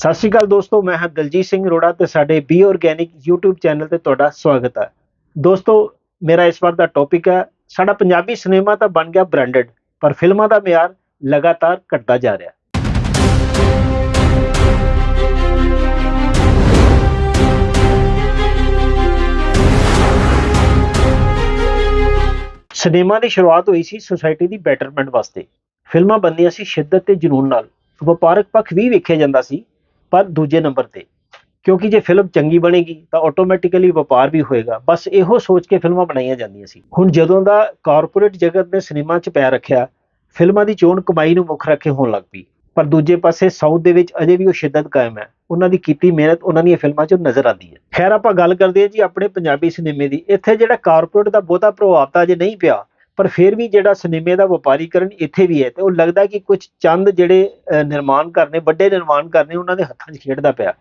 ਸਤਿ ਸ਼੍ਰੀ ਅਕਾਲ ਦੋਸਤੋ, ਮੈਂ ਹਾਂ ਦਲਜੀਤ ਸਿੰਘ ਰੋੜਾ ਤੇ ਸਾਡੇ ਬੀ ਆਰਗੈਨਿਕ YouTube ਚੈਨਲ ਤੇ ਤੁਹਾਡਾ ਸਵਾਗਤ ਹੈ। ਦੋਸਤੋ, ਮੇਰਾ ਇਸ ਵਾਰ ਦਾ ਟੌਪਿਕ ਹੈ, ਸਾਡਾ ਪੰਜਾਬੀ ਸਿਨੇਮਾ ਤਾਂ ਬਣ ਗਿਆ ਬ੍ਰਾਂਡਡ ਪਰ ਫਿਲਮਾਂ ਦਾ ਮਿਆਰ ਲਗਾਤਾਰ ਘਟਦਾ ਜਾ ਰਿਹਾ। ਸਿਨੇਮਾ ਦੀ ਸ਼ੁਰੂਆਤ ਹੋਈ ਸੀ ਸੋਸਾਇਟੀ ਦੀ ਬੈਟਰਮੈਂਟ ਵਾਸਤੇ। ਫਿਲਮਾਂ ਬਣਦੀਆਂ ਸੀ ਸ਼ਿੱਦਤ ਤੇ ਜਨੂਨ ਨਾਲ। ਵਪਾਰਕ ਪੱਖ ਵੀ ਵੇਖਿਆ ਜਾਂਦਾ ਸੀ ਪਰ ਦੂਜੇ ਨੰਬਰ ਤੇ। ਕਿਉਂਕਿ ਜੇ ਫਿਲਮ ਚੰਗੀ ਬਣੇਗੀ, ਤਾਂ ਆਟੋਮੈਟਿਕਲੀ ਵਪਾਰ ਵੀ ਹੋਏਗਾ। ਬਸ ਇਹੋ ਸੋਚ ਕੇ ਫਿਲਮਾਂ ਬਣਾਈਆਂ ਜਾਂਦੀਆਂ ਸੀ। ਹੁਣ ਜਦੋਂ ਦਾ ਕਾਰਪੋਰੇਟ ਜਗਤ ਨੇ ਸਿਨੇਮਾ 'ਚ ਪੈਰ ਰੱਖਿਆ, ਫਿਲਮਾਂ ਦੀ ਚੋਣ ਕਮਾਈ ਨੂੰ ਮੁੱਖ ਰੱਖੇ ਹੋਣ ਲੱਗ ਪਈ। ਪਰ ਦੂਜੇ ਪਾਸੇ ਸਾਊਥ ਦੇ ਵਿੱਚ ਅਜੇ ਵੀ ਉਹ ਸ਼ਿੱਦਤ ਕਾਇਮ ਹੈ। ਉਹਨਾਂ ਦੀ ਕੀਤੀ ਮਿਹਨਤ ਉਹਨਾਂ ਦੀਆਂ ਫਿਲਮਾਂ 'ਚ ਨਜ਼ਰ ਆਉਂਦੀ ਹੈ। ਖੈਰ, ਆਪਾਂ ਗੱਲ ਕਰਦੇ ਹਾਂ ਜੀ ਆਪਣੇ ਪੰਜਾਬੀ ਸਿਨੇਮੇ ਦੀ। ਇੱਥੇ ਜਿਹੜਾ ਕਾਰਪੋਰੇਟ ਦਾ ਬਹੁਤਾ ਪ੍ਰਭਾਵ ਤਾਂ ਅਜੇ ਨਹੀਂ ਪਿਆ। ਪਰ ਫਿਰ ਵੀ ਜਿਹੜਾ ਸਿਨੇਮੇ ਦਾ ਵਪਾਰੀਕਰਨ ਇੱਥੇ ਵੀ ਹੈ ਤੇ ਉਹ ਲੱਗਦਾ ਕਿ ਕੁਝ ਚੰਦ ਜਿਹੜੇ ਅਹ, ਨਿਰਮਾਣ ਕਰਨੇ ਵੱਡੇ ਨਿਰਮਾਣ ਕਰਨੇ ਉਹਨਾਂ ਦੇ ਹੱਥਾਂ 'ਚ ਖੇਡਦਾ ਪਿਆ।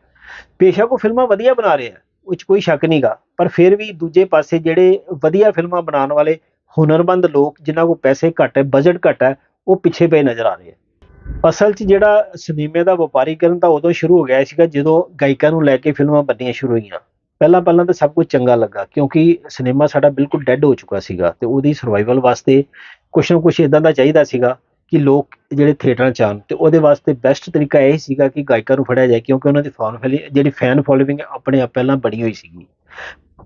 ਬੇਸ਼ੱਕ ਉਹ ਫਿਲਮਾਂ ਵਧੀਆ ਬਣਾ ਰਹੇ ਆ ਉਹ 'ਚ ਕੋਈ ਸ਼ੱਕ ਨਹੀਂਗਾ ਪਰ ਫਿਰ ਵੀ ਦੂਜੇ ਪਾਸੇ ਜਿਹੜੇ ਵਧੀਆ ਫਿਲਮਾਂ ਬਣਾਉਣ ਵਾਲੇ ਹੁਨਰਮੰਦ ਲੋਕ ਜਿਨ੍ਹਾਂ ਕੋਲ ਪੈਸੇ ਘੱਟ ਹੈ ਬਜਟ ਘੱਟ ਹੈ ਉਹ ਪਿੱਛੇ ਪਏ ਨਜ਼ਰ ਆ ਰਹੇ ਆ ਅਸਲ 'ਚ ਜਿਹੜਾ ਸਿਨੇਮੇ ਦਾ ਵਪਾਰੀਕਰਨ ਤਾਂ ਉਦੋਂ ਸ਼ੁਰੂ ਹੋ ਗਿਆ ਸੀਗਾ ਜਦੋਂ ਗਾਇਕਾਂ ਨੂੰ ਲੈ ਕੇ ਫਿਲਮਾਂ ਬਣਨੀਆਂ ਸ਼ੁਰੂ ਹੋਈਆਂ। ਪਹਿਲਾਂ ਪਹਿਲਾਂ ਤਾਂ ਸਭ ਕੁਝ ਚੰਗਾ ਲੱਗਾ, ਕਿਉਂਕਿ ਸਿਨੇਮਾ ਸਾਡਾ ਬਿਲਕੁਲ ਡੈੱਡ ਹੋ ਚੁੱਕਾ ਸੀਗਾ ਤੇ ਉਹਦੀ ਸਰਵਾਈਵਲ ਵਾਸਤੇ ਕੁਛ ਨਾ ਕੁਛ ਇਦਾਂ ਦਾ ਚਾਹੀਦਾ ਸੀਗਾ ਕਿ ਲੋਕ ਜਿਹੜੇ ਥੀਏਟਰਾਂ 'ਚ ਆਉਣ ਤੇ ਉਹਦੇ ਵਾਸਤੇ ਬੈਸਟ ਤਰੀਕਾ ਇਹ ਸੀਗਾ ਕਿ ਗਾਇਕਾਂ ਨੂੰ ਫੜਿਆ ਜਾਏ, ਕਿਉਂਕਿ ਉਹਨਾਂ ਦੀ ਫੈਨ ਫੈਲੀ ਜਿਹੜੀ ਫੈਨ ਫੋਲੋਇੰਗ ਆਪਣੇ ਆਪ ਪਹਿਲਾਂ ਬਣੀ ਹੋਈ ਸੀਗੀ।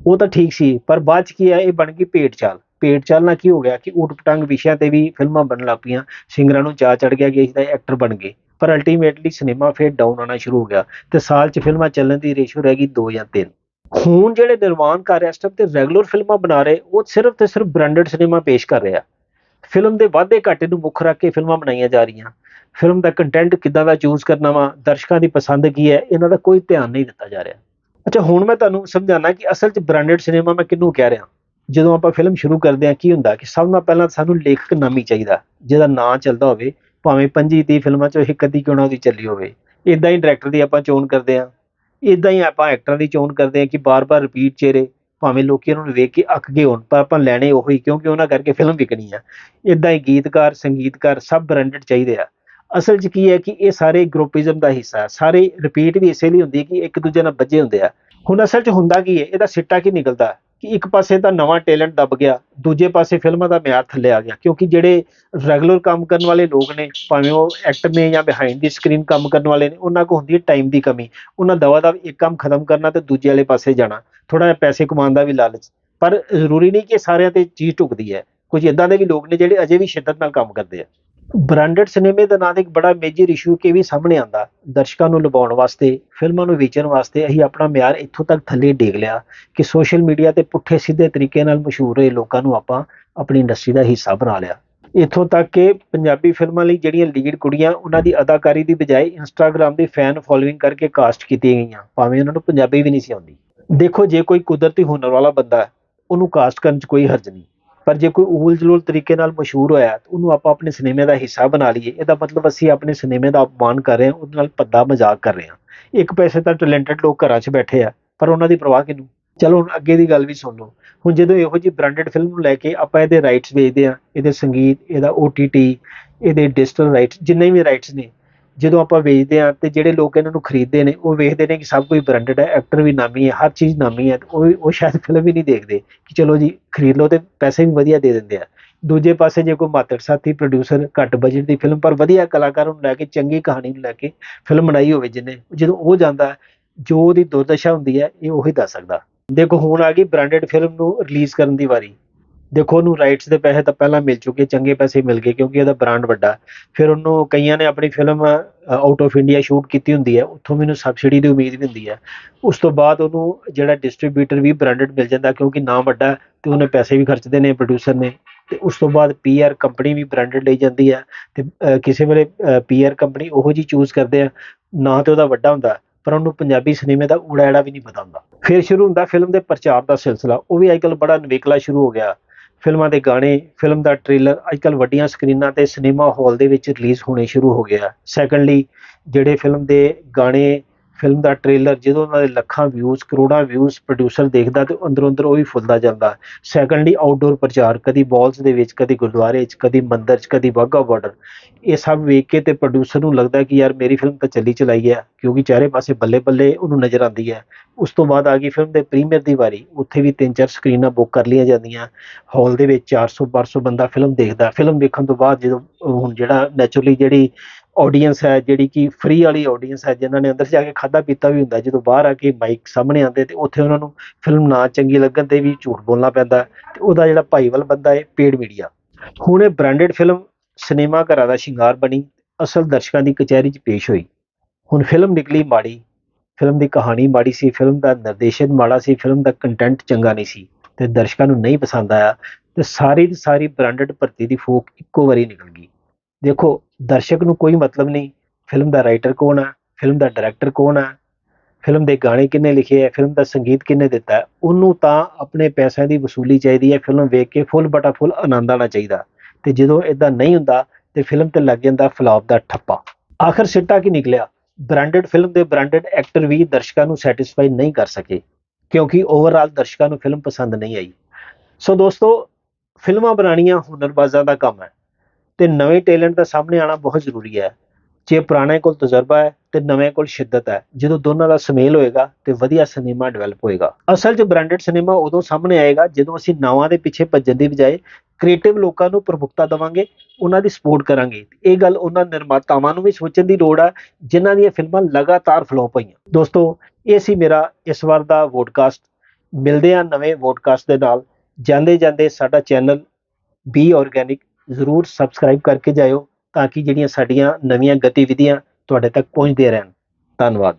ਉਹ ਤਾਂ ਠੀਕ ਸੀ, ਪਰ ਬਾਅਦ 'ਚ ਕੀ ਹੈ ਇਹ ਬਣ ਗਈ ਭੇਡ ਚਾਲ। ਭੇਡ ਚਾਲ ਨਾਲ ਕੀ ਹੋ ਗਿਆ ਕਿ ਊਟ ਪਟੰਗ ਵਿਸ਼ਿਆਂ ਤੇ ਵੀ ਫਿਲਮਾਂ ਬਣਨ ਲੱਗ ਪਈਆਂ, ਸਿੰਗਰਾਂ ਨੂੰ ਜਾ ਚੜ ਗਿਆ ਕਿ ਅਸੀਂ ਤਾਂ ਐਕਟਰ ਬਣ ਗਏ। ਪਰ ਅਲਟੀਮੇਟਲੀ ਸਿਨੇਮਾ ਫੇਰ ਡਾਊਨ ਆਉਣਾ ਸ਼ੁਰੂ ਹੋ ਗਿਆ ਤੇ ਸਾਲ 'ਚ ਫਿਲਮਾਂ ਚੱਲਣ ਦੀ ਰੇਸ਼ੋ ਰਹਿ ਗਈ 2 ਜਾਂ 3 ਹੁਣ ਜਿਹੜੇ ਨਿਰਮਾਣ ਕਰ ਰਿਹਾ, ਇਸ ਟਾਈਮ ਤੇ ਰੈਗੂਲਰ ਫਿਲਮਾਂ ਬਣਾ ਰਹੇ, ਉਹ ਸਿਰਫ ਤੇ ਸਿਰਫ ਬ੍ਰਾਂਡਡ ਸਿਨੇਮਾ ਪੇਸ਼ ਕਰ ਰਿਹਾ। ਫਿਲਮ ਦੇ ਵਾਧੇ ਘਾਟੇ ਨੂੰ ਮੁੱਖ ਰੱਖ ਕੇ ਫਿਲਮਾਂ ਬਣਾਈਆਂ ਜਾ ਰਹੀਆਂ। ਫਿਲਮ ਦਾ ਕੰਟੈਂਟ ਕਿੱਦਾਂ ਦਾ ਚੂਜ਼ ਕਰਨਾ ਵਾ, ਦਰਸ਼ਕਾਂ ਦੀ ਪਸੰਦ ਕੀ ਹੈ, ਇਹਨਾਂ ਦਾ ਕੋਈ ਧਿਆਨ ਨਹੀਂ ਦਿੱਤਾ ਜਾ ਰਿਹਾ। ਅੱਛਾ, ਹੁਣ ਮੈਂ ਤੁਹਾਨੂੰ ਸਮਝਾਣਾ ਕਿ ਅਸਲ 'ਚ ਬ੍ਰਾਂਡਡ ਸਿਨੇਮਾ ਮੈਂ ਕਿਹਨੂੰ ਕਹਿ ਰਿਹਾ? ਜਦੋਂ ਆਪਾਂ ਫਿਲਮ ਸ਼ੁਰੂ ਕਰਦੇ ਹਾਂ, ਕੀ ਹੁੰਦਾ ਕਿ ਸਭ ਨਾਲ ਪਹਿਲਾਂ ਸਾਨੂੰ ਲੇਖਕ ਨਾਮੀ ਚਾਹੀਦਾ, ਜਿਹਦਾ ਨਾਂ ਚੱਲਦਾ ਹੋਵੇ, ਭਾਵੇਂ 25 30 ਫਿਲਮਾਂ 'ਚੋਂ ਇੱਕ ਅੱਧੀ ਕਿਉਂ ਨਾ ਉਹਦੀ ਚੱਲੀ ਹੋਵੇ। ਇਦਾਂ ਹੀ ਡਾਇਰੈਕਟਰ ਦੀ ਆਪਾਂ ਚੋਣ ਕਰਦੇ ਹਾਂ। ਇਦਾਂ ਹੀ ਆਪਾਂ ਐਕਟਰਾਂ ਦੀ ਚੋਣ ਕਰਦੇ ਹਾਂ ਕਿ ਬਾਰ-ਬਾਰ ਰਿਪੀਟ ਚਿਹਰੇ ਭਾਵੇਂ ਲੋਕੀ ਉਹਨਾਂ ਨੂੰ ਵੇਖ ਕੇ ਅੱਕ ਗਏ ਹੋਣ, ਪਰ ਆਪਾਂ ਲੈਣੇ ਉਹੀ ਕਿਉਂਕਿ ਉਹਨਾਂ ਕਰਕੇ ਫਿਲਮ ਵਿਕਣੀ ਆ। ਇਦਾਂ ਹੀ ਗੀਤਕਾਰ, ਸੰਗੀਤਕਾਰ ਸਭ ਬ੍ਰਾਂਡਡ ਚਾਹੀਦੇ ਆ। ਅਸਲ 'ਚ ਕੀ ਹੈ ਕਿ ਇਹ ਸਾਰੇ ਗਰੁੱਪਿਜ਼ਮ ਦਾ ਹਿੱਸਾ ਸਾਰੇ ਰਿਪੀਟ ਵੀ ਇਸੇ ਲਈ ਹੁੰਦੀ ਹੈ ਕਿ ਇੱਕ ਦੂਜੇ ਨਾਲ ਵੱਜੇ ਹੁੰਦੇ ਆ। ਹੁਣ ਅਸਲ 'ਚ ਹੁੰਦਾ ਕੀ ਹੈ, ਇਹਦਾ ਸਿੱਟਾ ਕੀ ਨਿਕਲਦਾ? ਕਿ ਇੱਕ ਪਾਸੇ ਤਾਂ ਨਵਾਂ ਟੈਲੈਂਟ ਦੱਬ ਗਿਆ, ਦੂਜੇ ਪਾਸੇ ਫਿਲਮਾਂ ਦਾ ਮਿਆਰ ਥੱਲੇ ਆ ਗਿਆ, ਕਿਉਂਕਿ ਜਿਹੜੇ ਰੈਗੂਲਰ ਕੰਮ ਕਰਨ ਵਾਲੇ ਲੋਕ ਨੇ, ਭਾਵੇਂ ਉਹ ਐਕਟਰ ਨੇ ਜਾਂ ਬਿਹਾਈਂਡ ਦੀ ਸਕਰੀਨ ਕੰਮ ਕਰਨ ਵਾਲੇ ਨੇ, ਉਹਨਾਂ ਕੋਲ ਹੁੰਦੀ ਹੈ ਟਾਈਮ ਦੀ ਕਮੀ। ਉਹਨਾਂ ਦਵਾ ਦਾ ਇੱਕ ਕੰਮ ਖਤਮ ਕਰਨਾ ਤੇ ਦੂਜੇ ਵਾਲੇ ਪਾਸੇ ਜਾਣਾ ਥੋੜਾ ਜਿਹਾ ਪੈਸੇ ਕਮਾਉਣ ਦਾ ਵੀ ਲਾਲਚ। ਪਰ ਜ਼ਰੂਰੀ ਨਹੀਂ ਕਿ ਸਾਰਿਆਂ ਤੇ ਚੀਜ਼ ਢੁਕਦੀ ਹੈ। ਕੁਝ ਇਦਾਂ ਦੇ ਵੀ ਲੋਕ ਨੇ ਜਿਹੜੇ ਅਜੇ ਵੀ ਸ਼ਿੱਦਤ ਨਾਲ ਕੰਮ ਕਰਦੇ ਆ। ਬ੍ਰਾਂਡਡ ਸਿਨੇਮੇ ਦੇ ਨਾਂ ਤੇ ਇੱਕ ਬੜਾ ਮੇਜਰ ਇਸ਼ੂ ਕਿ ਵੀ ਸਾਹਮਣੇ ਆਂਦਾ ਦਰਸ਼ਕਾਂ ਨੂੰ ਲੁਭਾਉਣ ਵਾਸਤੇ, ਫਿਲਮਾਂ ਨੂੰ ਵੇਚਣ ਵਾਸਤੇ ਅਸੀਂ ਆਪਣਾ ਮਿਆਰ ਇੱਥੋਂ ਤੱਕ ਥੱਲੇ ਡੇਗ ਲਿਆ ਕਿ ਸੋਸ਼ਲ ਮੀਡੀਆ ਤੇ ਪੁੱਠੇ ਸਿੱਧੇ ਤਰੀਕੇ ਨਾਲ ਮਸ਼ਹੂਰ ਹੋਏ ਲੋਕਾਂ ਨੂੰ ਆਪਾਂ ਆਪਣੀ ਇੰਡਸਟਰੀ ਦਾ ਹਿੱਸਾ ਬਣਾ ਲਿਆ। ਇੱਥੋਂ ਤੱਕ ਕਿ ਪੰਜਾਬੀ ਫਿਲਮਾਂ ਲਈ ਜਿਹੜੀਆਂ ਲੀਡ ਕੁੜੀਆਂ, ਉਹਨਾਂ ਦੀ ਅਦਾਕਾਰੀ ਦੀ ਬਜਾਏ ਇੰਸਟਾਗ੍ਰam ਦੀ ਫੈਨ ਫੋਲੋਇੰਗ ਕਰਕੇ ਕਾਸਟ ਕੀਤੀਆਂ ਗਈਆਂ। ਭਾਵੇਂ ਉਹਨਾਂ ਨੂੰ ਪੰਜਾਬੀ ਵੀ ਨਹੀਂ ਸੀ ਆਉਂਦੀ। ਦੇਖੋ, ਜੇ ਕੋਈ ਕੁਦਰਤੀ ਹੁਨਰ ਵਾਲਾ ਬੰਦਾ ਉਹਨੂੰ ਕਾਸਟ ਕਰਨ 'ਚ ਕੋਈ ਹਰਜ ਨਹੀਂ। ਪਰ ਜੇ ਕੋਈ ਊਲ ਜਲੂਲ ਤਰੀਕੇ ਨਾਲ ਮਸ਼ਹੂਰ ਹੋਇਆ ਤਾਂ ਉਹਨੂੰ ਆਪਾਂ ਆਪਣੇ ਸਿਨੇਮੇ ਦਾ ਹਿੱਸਾ ਬਣਾ ਲਈਏ। ਇਹਦਾ ਮਤਲਬ ਅਸੀਂ ਆਪਣੇ ਸਿਨੇਮੇ ਦਾ ਅਪਮਾਨ ਕਰ ਰਹੇ ਹਾਂ, ਉਹਦੇ ਨਾਲ ਭੱਦਾ ਮਜ਼ਾਕ ਕਰ ਰਹੇ ਹਾਂ। ਇੱਕ ਪੈਸੇ ਤਾਂ ਟੈਲੈਂਟਡ ਲੋਕ ਘਰਾਂ 'ਚ ਬੈਠੇ ਆ, ਪਰ ਉਹਨਾਂ ਦੀ ਪਰਵਾਹ ਕਿਹਨੂੰ? ਚਲੋ ਹੁਣ ਅੱਗੇ ਦੀ ਗੱਲ ਵੀ ਸੁਣ ਲਓ। ਹੁਣ ਜਦੋਂ ਇਹੋ ਜਿਹੀ ਬ੍ਰਾਂਡਡ ਫਿਲਮ ਨੂੰ ਲੈ ਕੇ ਆਪਾਂ ਇਹਦੇ ਰਾਈਟਸ ਵੇਚਦੇ ਆ ਇਹਦੇ ਸੰਗੀਤ, ਇਹਦਾ OTT ਇਹਦੇ ਡਿਜੀਟਲ ਰਾਈਟਸ ਜਿੰਨੇ ਵੀ ਰਾਈਟਸ ਨੇ ਜਦੋਂ ਆਪਾਂ ਵੇਚਦੇ ਆ ਤੇ ਜਿਹੜੇ ਲੋਕ ਇਹਨਾਂ ਨੂੰ ਖਰੀਦਦੇ ਨੇ, ਉਹ ਵੇਖਦੇ ਨੇ ਕਿ ਸਭ ਕੁਝ ਬ੍ਰਾਂਡਡ ਹੈ ਐਕਟਰ ਵੀ ਨਾਮੀ ਹੈ, ਹਰ ਚੀਜ਼ ਨਾਮੀ ਹੈ, ਤੇ ਉਹ ਉਹ ਸ਼ਾਇਦ ਫਿਲਮ ਵੀ ਨਹੀਂ ਦੇਖਦੇ ਕਿ ਚਲੋ ਜੀ, ਖਰੀਦ ਲਓ ਤੇ ਪੈਸੇ ਵੀ ਵਧੀਆ ਦੇ ਦਿੰਦੇ ਆ। ਦੂਜੇ ਪਾਸੇ ਜੇ ਕੋਈ ਮਾਤੜ ਸਾਥੀ ਪ੍ਰੋਡਿਊਸਰ ਘੱਟ ਬਜਟ ਦੀ ਫਿਲਮ ਪਰ ਵਧੀਆ ਕਲਾਕਾਰ ਨੂੰ ਲੈ ਕੇ, ਚੰਗੀ ਕਹਾਣੀ ਨੂੰ ਲੈ ਕੇ ਫਿਲਮ ਬਣਾਈ ਹੋਵੇ ਜਿਹਨੇ, ਜਦੋਂ ਉਹ ਜਾਂਦਾ, ਜੋ ਉਹਦੀ ਦੁਰਦਸ਼ਾ ਹੁੰਦੀ ਹੈ, ਇਹ ਉਹੀ ਦੱਸ ਸਕਦਾ। ਦੇਖੋ, ਹੁਣ ਆ ਗਈ ਬ੍ਰਾਂਡਡ ਫਿਲਮ ਨੂੰ ਰਿਲੀਜ਼ ਕਰਨ ਦੀ ਵਾਰੀ। ਦੇਖੋ ਉਹਨੂੰ ਰਾਈਟਸ ਦੇ ਪੈਸੇ ਤਾਂ ਪਹਿਲਾਂ ਮਿਲ ਚੁੱਕੇ, ਚੰਗੇ ਪੈਸੇ ਮਿਲ ਗਏ ਕਿਉਂਕਿ ਉਹਦਾ ਬ੍ਰਾਂਡ ਵੱਡਾ। ਫਿਰ ਉਹਨੂੰ ਕਈਆਂ ਨੇ ਆਪਣੀ film out of India shoot ਕੀਤੀ ਹੁੰਦੀ ਹੈ, ਉੱਥੋਂ ਮੈਨੂੰ ਸਬਸਿਡੀ ਦੀ ਉਮੀਦ ਵੀ ਹੁੰਦੀ ਹੈ। ਉਸ ਤੋਂ ਬਾਅਦ ਉਹਨੂੰ ਜਿਹੜਾ ਡਿਸਟ੍ਰੀਬਿਊਟਰ ਵੀ ਬ੍ਰਾਂਡਡ ਮਿਲ ਜਾਂਦਾ ਕਿਉਂਕਿ ਨਾਮ ਵੱਡਾ ਹੈ ਤੇ ਉਹਨੇ ਪੈਸੇ ਵੀ ਖਰਚਦੇ ਨੇ ਪ੍ਰੋਡਿਊਸਰ ਨੇ। ਤੇ ਉਸ ਤੋਂ ਬਾਅਦ ਪੀਆਰ ਕੰਪਨੀ ਵੀ ਬ੍ਰਾਂਡਡ ਲਈ ਜਾਂਦੀ ਹੈ, ਤੇ ਕਿਸੇ ਵੇਲੇ ਪੀਆਰ ਕੰਪਨੀ ਉਹੋ ਜੀ ਚੂਜ਼ ਕਰਦੇ ਆ, ਨਾ ਤੇ ਉਹਦਾ ਵੱਡਾ ਹੁੰਦਾ, ਪਰ ਉਹਨੂੰ ਪੰਜਾਬੀ ਸਿਨੇਮੇ ਦਾ ਊੜਾ ਐੜਾ ਵੀ ਨਹੀਂ ਪਤਾ ਹੁੰਦਾ। ਫਿਰ ਸ਼ੁਰੂ ਹੁੰਦਾ ਫਿਲਮ ਦੇ ਪ੍ਰਚਾਰ ਦਾ ਸਿਲਸਿਲਾ, ਉਹ ਵੀ ਅੱਜਕੱਲ ਬੜਾ ਨਵੇਕਲਾ ਸ਼ੁਰੂ ਹੋ ਗਿਆ। ਫਿਲਮਾਂ ਦੇ ਗਾਣੇ, ਫਿਲਮ ਦਾ ਟ੍ਰੇਲਰ ਅੱਜਕੱਲ ਵੱਡੀਆਂ ਸਕਰੀਨਾਂ ਤੇ ਸਿਨੇਮਾ ਹਾਲ ਦੇ ਵਿੱਚ ਰਿਲੀਜ਼ ਹੋਣੇ ਸ਼ੁਰੂ ਹੋ ਗਿਆ ਸੈਕੰਡਲੀ ਜਿਹੜੇ ਫਿਲਮ ਦੇ ਗਾਣੇ ਫਿਲਮ ਦਾ ਟ੍ਰੇਲਰ ਜਦੋਂ ਉਹਨਾਂ ਦੇ ਲੱਖਾਂ ਵਿਊਜ਼ ਕਰੋੜਾਂ ਵਿਊਜ਼ ਪ੍ਰੋਡਿਊਸਰ ਦੇਖਦਾ ਤੇ ਅੰਦਰੋਂ ਅੰਦਰ ਉਹ ਵੀ ਫੁੱਲਦਾ ਜਾਂਦਾ। ਸੈਕੰਡਲੀ ਆਊਟਡੋਰ ਪ੍ਰਚਾਰ, ਕਦੀ ਬਾਲਸ ਦੇ ਵਿੱਚ, ਕਦੀ ਗੁਰਦੁਆਰੇ 'ਚ, ਕਦੀ ਮੰਦਿਰ 'ਚ, ਕਦੀ ਵਾਹਗਾ ਬਾਰਡਰ ਇਹ ਸਭ ਵੇਖ ਕੇ ਤੇ ਪ੍ਰੋਡਿਊਸਰ ਨੂੰ ਲੱਗਦਾ ਕਿ ਯਾਰ ਮੇਰੀ ਫਿਲਮ ਤਾਂ ਚੱਲੀ ਚਲਾਈ ਹੈ, ਕਿਉਂਕਿ ਚਾਰੇ ਪਾਸੇ ਬੱਲੇ ਬੱਲੇ ਉਹਨੂੰ ਨਜ਼ਰ ਆਉਂਦੀ ਹੈ। ਉਸ ਤੋਂ ਬਾਅਦ ਆ ਗਈ ਫਿਲਮ ਦੇ ਪ੍ਰੀਮੀਅਰ ਦੀ ਵਾਰੀ। ਉੱਥੇ ਵੀ ਤਿੰਨ ਚਾਰ ਸਕਰੀਨਾਂ ਬੁੱਕ ਕਰ ਲਈਆਂ ਜਾਂਦੀਆਂ। ਹਾਲ ਦੇ ਵਿੱਚ 400 500 ਬੰਦਾ ਫਿਲਮ ਦੇਖਦਾ। ਫਿਲਮ ਵੇਖਣ ਤੋਂ ਬਾਅਦ ਜਦੋਂ ਹੁਣ ਜਿਹੜਾ ਨੈਚੁਰਲੀ ਜਿਹੜੀ ਆਡੀਅנס ਹੈ, ਜਿਹੜੀ ਕਿ ਫ੍ਰੀ ਵਾਲੀ ਆਡੀਅנס ਹੈ, ਜਿਨ੍ਹਾਂ ਨੇ ਅੰਦਰ ਜਾ ਕੇ ਖਾਦਾ ਪੀਤਾ ਵੀ ਹੁੰਦਾ ਜਦੋਂ ਬਾਹਰ ਆ ਕੇ ਮਾਈਕ ਸਾਹਮਣੇ ਆਉਂਦੇ ਤੇ ਉੱਥੇ ਉਹਨਾਂ ਨੂੰ ਫਿਲਮ ਨਾ ਚੰਗੀ ਲੱਗਣ ਤੇ ਵੀ ਝੂਠ ਬੋਲਣਾ ਪੈਂਦਾ ਤੇ ਉਹਦਾ ਜਿਹੜਾ ਭਾਈਵਾਲ ਬੰਦਾ ਹੈ ਪੇਡ ਮੀਡੀਆ ਹੁਣ ਇਹ ਬ੍ਰਾਂਡਡ ਫਿਲਮ ਸਿਨੇਮਾ ਘਰਾਂ ਦਾ ਸ਼ਿੰਗਾਰ ਬਣੀ, ਅਸਲ ਦਰਸ਼ਕਾਂ ਦੀ ਕਚਹਿਰੀ 'ਚ ਪੇਸ਼ ਹੋਈ। ਹੁਣ ਫਿਲਮ ਨਿਕਲੀ ਮਾੜੀ ਫਿਲਮ ਦੀ ਕਹਾਣੀ ਮਾੜੀ ਸੀ ਫਿਲਮ ਦਾ ਨਿਰਦੇਸ਼ਨ ਮਾੜਾ ਸੀ ਫਿਲਮ ਦਾ ਕੰਟੈਂਟ ਚੰਗਾ ਨਹੀਂ ਸੀ ਤੇ ਦਰਸ਼ਕਾਂ ਨੂੰ ਨਹੀਂ ਪਸੰਦ ਆਇਆ ਤੇ ਸਾਰੀ ਦੀ ਸਾਰੀ ਬ੍ਰਾਂਡਡ ਭਰਤੀ ਦੀ ਫੋਕ ਇੱਕੋ ਵਾਰੀ ਨਿਕਲ ਗਈ। ਦੇਖੋ ਦਰਸ਼ਕ ਨੂੰ ਕੋਈ ਮਤਲਬ ਨਹੀਂ। ਫਿਲਮ ਦਾ ਰਾਈਟਰ ਕੌਣ ਹੈ ਫਿਲਮ ਦਾ ਡਾਇਰੈਕਟਰ ਕੌਣ ਹੈ ਫਿਲਮ ਦੇ ਗਾਣੇ ਕਿੰਨੇ ਲਿਖੇ ਹੈ ਫਿਲਮ ਦਾ ਸੰਗੀਤ ਕਿੰਨੇ ਦਿੱਤਾ? ਉਹਨੂੰ ਤਾਂ ਆਪਣੇ ਪੈਸਿਆਂ ਦੀ ਵਸੂਲੀ ਚਾਹੀਦੀ ਹੈ ਫਿਲਮ ਵੇਖ ਕੇ ਫੁੱਲ ਬਟਾ ਫੁੱਲ ਆਨੰਦ ਆਉਣਾ ਚਾਹੀਦਾ। ਤੇ ਜਦੋਂ ਇਦਾਂ ਨਹੀਂ ਹੁੰਦਾ, ਤੇ ਫਿਲਮ ਤੇ ਲੱਗ ਜਾਂਦਾ ਫਲॉप ਦਾ ਠੱਪਾ। ਆਖਰ ਸਿੱਟਾ ਕੀ ਨਿਕਲਿਆ? ਬ੍ਰਾਂਡਡ ਫਿਲਮ ਦੇ ਬ੍ਰਾਂਡਡ ਐਕਟਰ ਵੀ ਦਰਸ਼ਕਾਂ ਨੂੰ ਸੈਟੀਸਫਾਈ ਨਹੀਂ ਕਰ ਸਕੇ। ਕਿਉਂਕਿ ਓਵਰਆਲ ਦਰਸ਼ਕਾਂ ਨੂੰ ਫਿਲਮ ਪਸੰਦ ਨਹੀਂ ਆਈ। ਸੋ ਦੋਸਤੋ, ਫਿਲਮਾਂ ਬਣਾਉਣੀਆਂ ਹੁਨਰਬਾਜ਼ਾਂ ਦਾ ਕੰਮ ਹੈ। ਤੇ ਨਵੇਂ ਟੈਲੈਂਟ ਦਾ ਸਾਹਮਣੇ ਆਉਣਾ ਬਹੁਤ ਜ਼ਰੂਰੀ ਹੈ। ਜੇ ਪੁਰਾਣੇ ਕੋਲ ਤਜਰਬਾ ਹੈ ਤੇ ਨਵੇਂ ਕੋਲ ਸ਼ਿੱਦਤ ਹੈ। ਜਦੋਂ ਦੋਨਾਂ ਦਾ ਸੁਮੇਲ ਹੋਏਗਾ ਤੇ ਵਧੀਆ ਸਿਨੇਮਾ ਡਿਵੈਲਪ ਹੋਏਗਾ। ਅਸਲ 'ਚ ਬ੍ਰਾਂਡਡ ਸਿਨੇਮਾ ਉਦੋਂ ਸਾਹਮਣੇ ਆਏਗਾ ਜਦੋਂ ਅਸੀਂ ਨਾਵਾਂ ਦੇ ਪਿੱਛੇ ਭੱਜਣ ਦੀ ਬਜਾਏ ਕ੍ਰੀਏਟਿਵ ਲੋਕਾਂ ਨੂੰ ਪ੍ਰਮੁਖਤਾ ਦੇਵਾਂਗੇ, ਉਹਨਾਂ ਦੀ ਸਪੋਰਟ ਕਰਾਂਗੇ। ਇਹ ਗੱਲ ਉਹਨਾਂ ਨਿਰਮਾਤਾਵਾਂ ਨੂੰ ਵੀ ਸੋਚਣ ਦੀ ਲੋੜ ਹੈ, ਜਿਨ੍ਹਾਂ ਦੀਆਂ ਫਿਲਮਾਂ ਲਗਾਤਾਰ ਫਲੋਪ ਹੋਈਆਂ। ਦੋਸਤੋ, ਇਹ ਸੀ ਮੇਰਾ ਇਸ ਵਾਰ ਦਾ ਵੋਡਕਾਸਟ ਮਿਲਦੇ ਆ ਨਵੇਂ ਵੋਡਕਾਸਟ ਦੇ ਨਾਲ। ਜਾਂਦੇ ਜਾਂਦੇ ਸਾਡਾ ਚੈਨਲ ਬੀ ਆਰਗੈਨਿਕ ਜ਼ਰੂਰ ਸਬਸਕ੍ਰਾਈਬ ਕਰਕੇ ਜਾਇਓ ਤਾਂ ਕਿ ਜਿਹੜੀਆਂ ਸਾਡੀਆਂ ਨਵੀਆਂ ਗਤੀਵਿਧੀਆਂ ਤੁਹਾਡੇ ਤੱਕ ਪਹੁੰਚਦੀਆਂ ਰਹਿਣ। ਧੰਨਵਾਦ।